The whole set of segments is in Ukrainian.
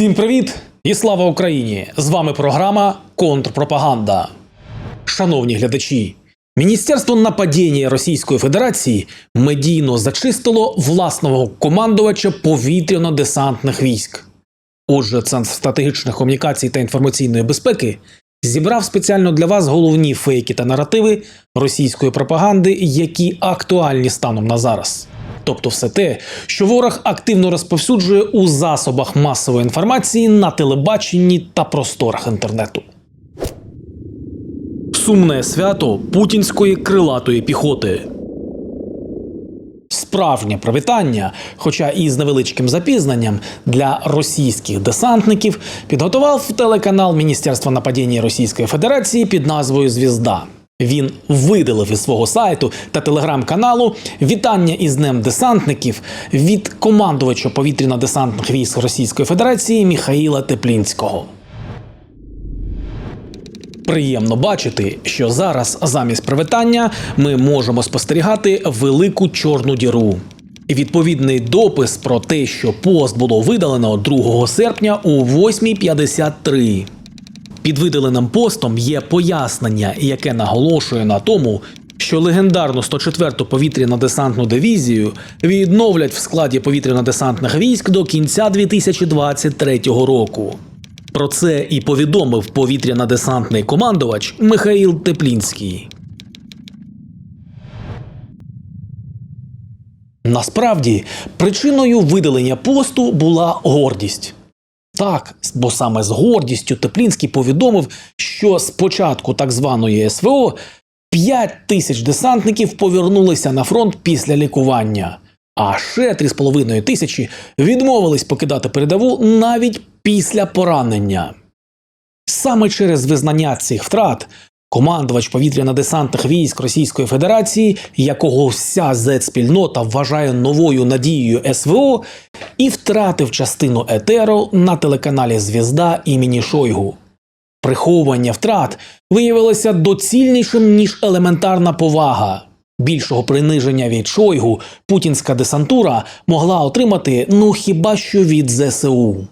Всім привіт і слава Україні! З вами програма Контрпропаганда. Шановні глядачі, Міністерство нападіння Російської Федерації медійно зачистило власного командувача повітряно-десантних військ. Отже, Центр стратегічних комунікацій та інформаційної безпеки зібрав спеціально для вас головні фейки та наративи російської пропаганди, які актуальні станом на зараз. Тобто все те, що ворог активно розповсюджує у засобах масової інформації на телебаченні та просторах інтернету. Сумне свято путінської крилатої піхоти. Справжнє привітання, хоча і з невеличким запізненням, для російських десантників підготував телеканал Міністерства нападіння Російської Федерації під назвою Звізда. Він видалив із свого сайту та телеграм-каналу вітання із Днем десантників від командувача повітряно-десантних військ Російської Федерації Міхаїла Теплінського. Приємно бачити, що зараз замість привітання ми можемо спостерігати велику чорну діру. Відповідний допис про те, що пост було видалено 2 серпня о 8.53. Під видаленим постом є пояснення, яке наголошує на тому, що легендарну 104-ту повітряно-десантну дивізію відновлять в складі повітряно-десантних військ до кінця 2023 року. Про це і повідомив повітряно-десантний командувач Михаїл Теплінський. Насправді, причиною видалення посту була гордість. Так, бо саме з гордістю Теплінський повідомив, що з початку так званої СВО 5 тисяч десантників повернулися на фронт після лікування, а ще 3,5 тисячі відмовились покидати передову навіть після поранення. Саме через визнання цих втрат командувач повітряно-десантних військ Російської Федерації, якого вся Z-спільнота вважає новою надією СВО, і втратив частину етеру на телеканалі Звізда імені Шойгу. Приховування втрат виявилося доцільнішим ніж елементарна повага. Більшого приниження від Шойгу путінська десантура могла отримати ну хіба що від ЗСУ.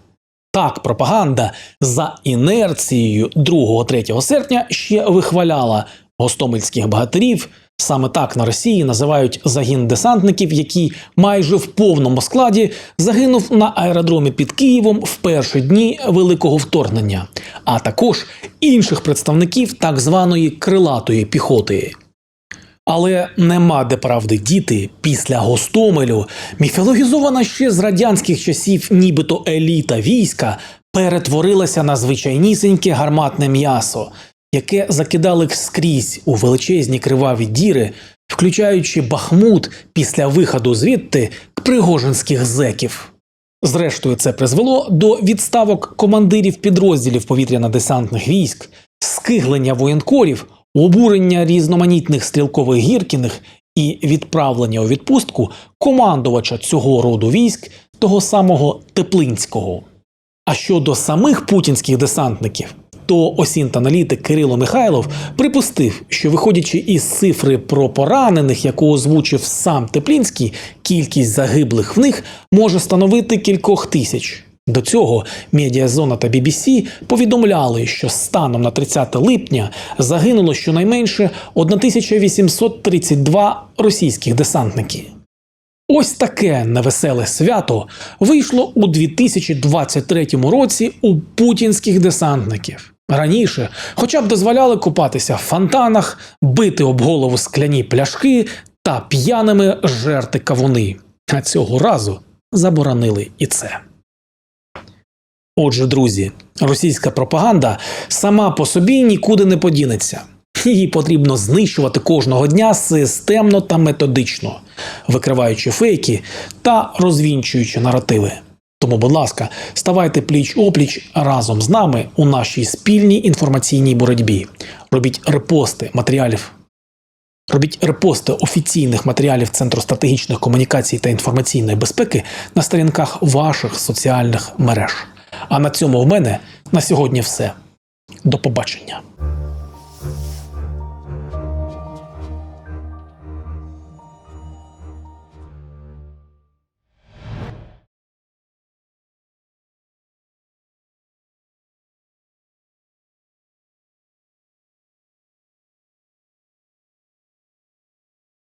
Так, пропаганда за інерцією 2-3 серпня ще вихваляла гостомельських багатирів. Саме так на Росії називають загін десантників, який майже в повному складі загинув на аеродромі під Києвом в перші дні великого вторгнення, а також інших представників так званої крилатої піхоти. Але нема де правди діти після Гостомелю, міфологізована ще з радянських часів, нібито еліта війська, перетворилася на звичайнісіньке гарматне м'ясо, яке закидали скрізь у величезні криваві діри, включаючи Бахмут після виходу звідти пригожинських зеків. Зрештою, це призвело до відставок командирів підрозділів повітряно-десантних військ, скиглення воєнкорів, обурення різноманітних стрілкових гіркіних і відправлення у відпустку командувача цього роду військ того самого Теплинського. А щодо самих путінських десантників, то осінт-аналітик Кирило Михайлов припустив, що виходячи із цифри про поранених, яку озвучив сам Теплінський, кількість загиблих в них може становити кількох тисяч. До цього Медіазона та BBC повідомляли, що станом на 30 липня загинуло щонайменше 1832 російських десантники. Ось таке невеселе свято вийшло у 2023 році у путінських десантників. Раніше хоча б дозволяли купатися в фонтанах, бити об голову скляні пляшки та п'яними жерти кавуни. А цього разу заборонили і це. Отже, друзі, російська пропаганда сама по собі нікуди не подінеться. Її потрібно знищувати кожного дня системно та методично, викриваючи фейки та розвінчуючи наративи. Тому, будь ласка, ставайте пліч опліч разом з нами у нашій спільній інформаційній боротьбі. Робіть репости матеріалів. Робіть репости офіційних матеріалів Центру стратегічних комунікацій та інформаційної безпеки на сторінках ваших соціальних мереж. А на цьому в мене на сьогодні все. До побачення.